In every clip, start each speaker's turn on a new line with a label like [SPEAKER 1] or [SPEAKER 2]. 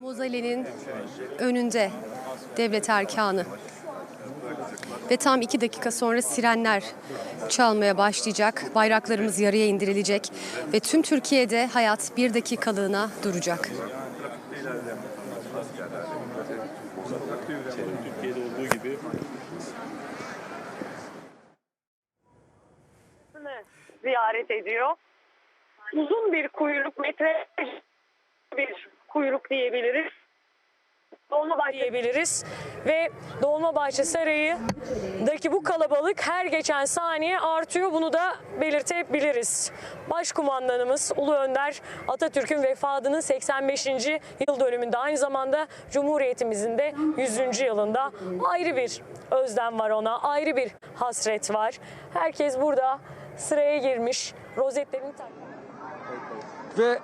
[SPEAKER 1] Mozale'nin önünde devlet erkanı. Ve tam iki dakika sonra sirenler çalmaya başlayacak. Bayraklarımız yarıya indirilecek. Ve tüm Türkiye'de hayat bir dakikalığına duracak.
[SPEAKER 2] Ziyaret ediyor. Uzun bir kuyruk, metre bir kuyruk diyebiliriz. Dolmabahçe
[SPEAKER 3] diyebiliriz. Ve Dolmabahçe Sarayı'daki bu kalabalık her geçen saniye artıyor. Bunu da belirtebiliriz. Başkumandanımız Ulu Önder Atatürk'ün vefatının 85. yıl dönümünde aynı zamanda Cumhuriyetimizin de 100. yılında ayrı bir özlem var ona, ayrı bir hasret var. Herkes burada sıraya girmiş, rozetlerini takmış.
[SPEAKER 4] ve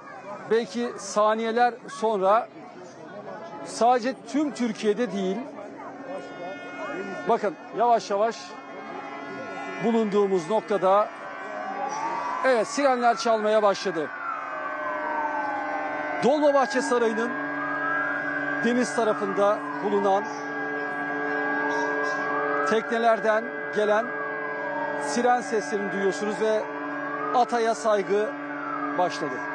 [SPEAKER 4] belki saniyeler sonra sadece tüm Türkiye'de değil bakın yavaş yavaş bulunduğumuz noktada evet sirenler çalmaya başladı. Dolmabahçe Sarayı'nın deniz tarafında bulunan teknelerden gelen siren seslerini duyuyorsunuz ve ataya saygı başladı.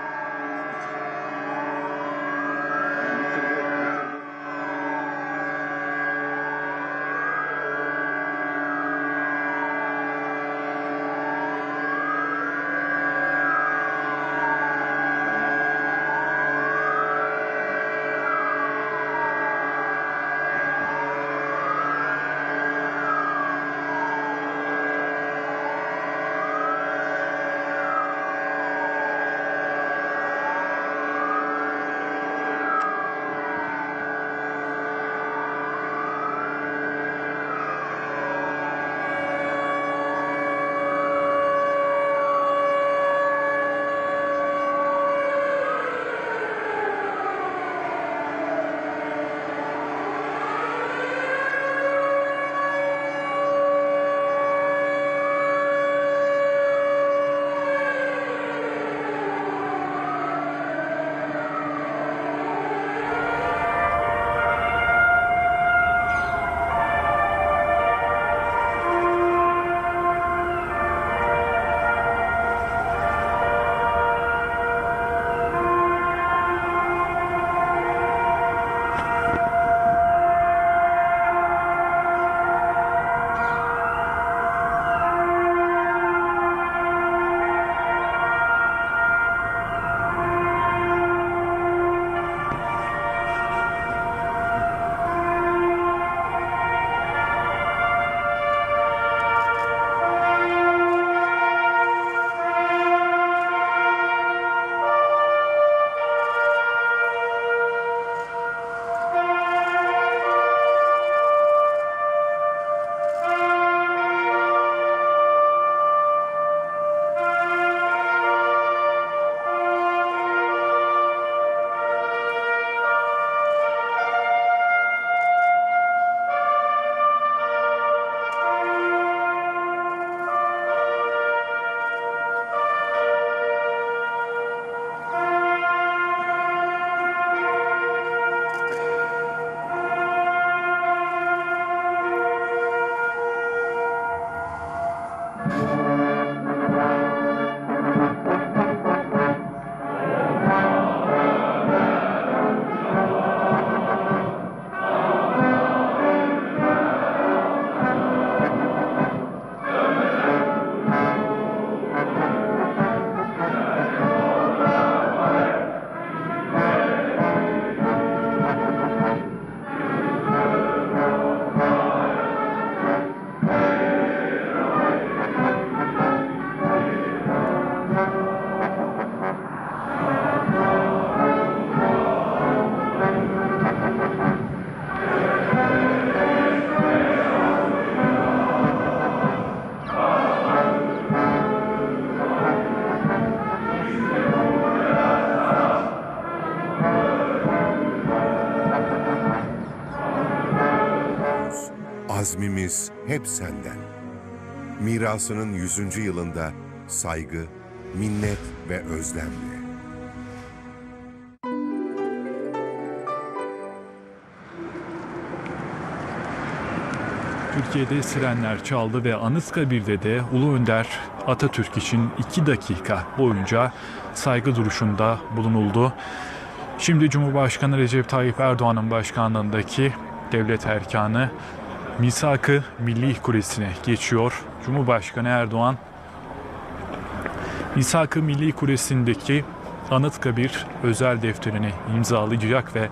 [SPEAKER 5] Azmimiz hep senden. Mirasının 100. yılında saygı, minnet ve özlemle.
[SPEAKER 6] Türkiye'de sirenler çaldı ve Anıtkabir'de de Ulu Önder Atatürk için 2 dakika boyunca saygı duruşunda bulunuldu. Şimdi Cumhurbaşkanı Recep Tayyip Erdoğan'ın başkanlığındaki devlet erkanı Misak-ı Milli Kulesi'ne geçiyor. Cumhurbaşkanı Erdoğan Misak-ı Milli Kulesi'ndeki Anıtkabir özel defterini imzalayacak ve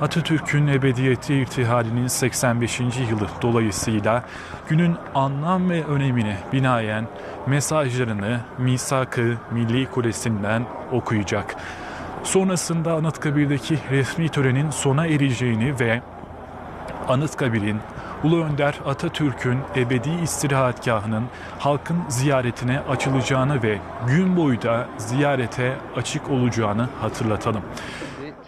[SPEAKER 6] Atatürk'ün ebediyeti irtihalinin 85. yılı dolayısıyla günün anlam ve önemine binaen mesajlarını Misak-ı Milli Kulesi'nden okuyacak. Sonrasında Anıtkabir'deki resmi törenin sona ereceğini ve Anıtkabir'in Ulu Önder Atatürk'ün ebedi istirahatgahının halkın ziyaretine açılacağını ve gün boyu da ziyarete açık olacağını hatırlatalım.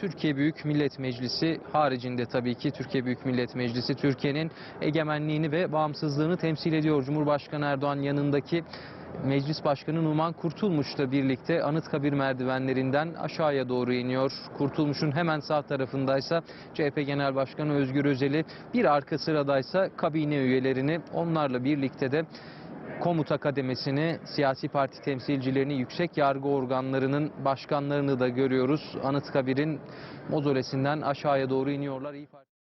[SPEAKER 7] Türkiye Büyük Millet Meclisi haricinde tabii ki Türkiye Büyük Millet Meclisi Türkiye'nin egemenliğini ve bağımsızlığını temsil ediyor. Cumhurbaşkanı Erdoğan yanındaki Meclis Başkanı Numan Kurtulmuş'la birlikte Anıtkabir merdivenlerinden aşağıya doğru iniyor. Kurtulmuş'un hemen sağ tarafındaysa CHP Genel Başkanı Özgür Özel'i, bir arka sıradaysa kabine üyelerini onlarla birlikte de komuta kademesini, siyasi parti temsilcilerini, yüksek yargı organlarının başkanlarını da görüyoruz. Anıtkabir'in mozolesinden aşağıya doğru iniyorlar. İyi Parti-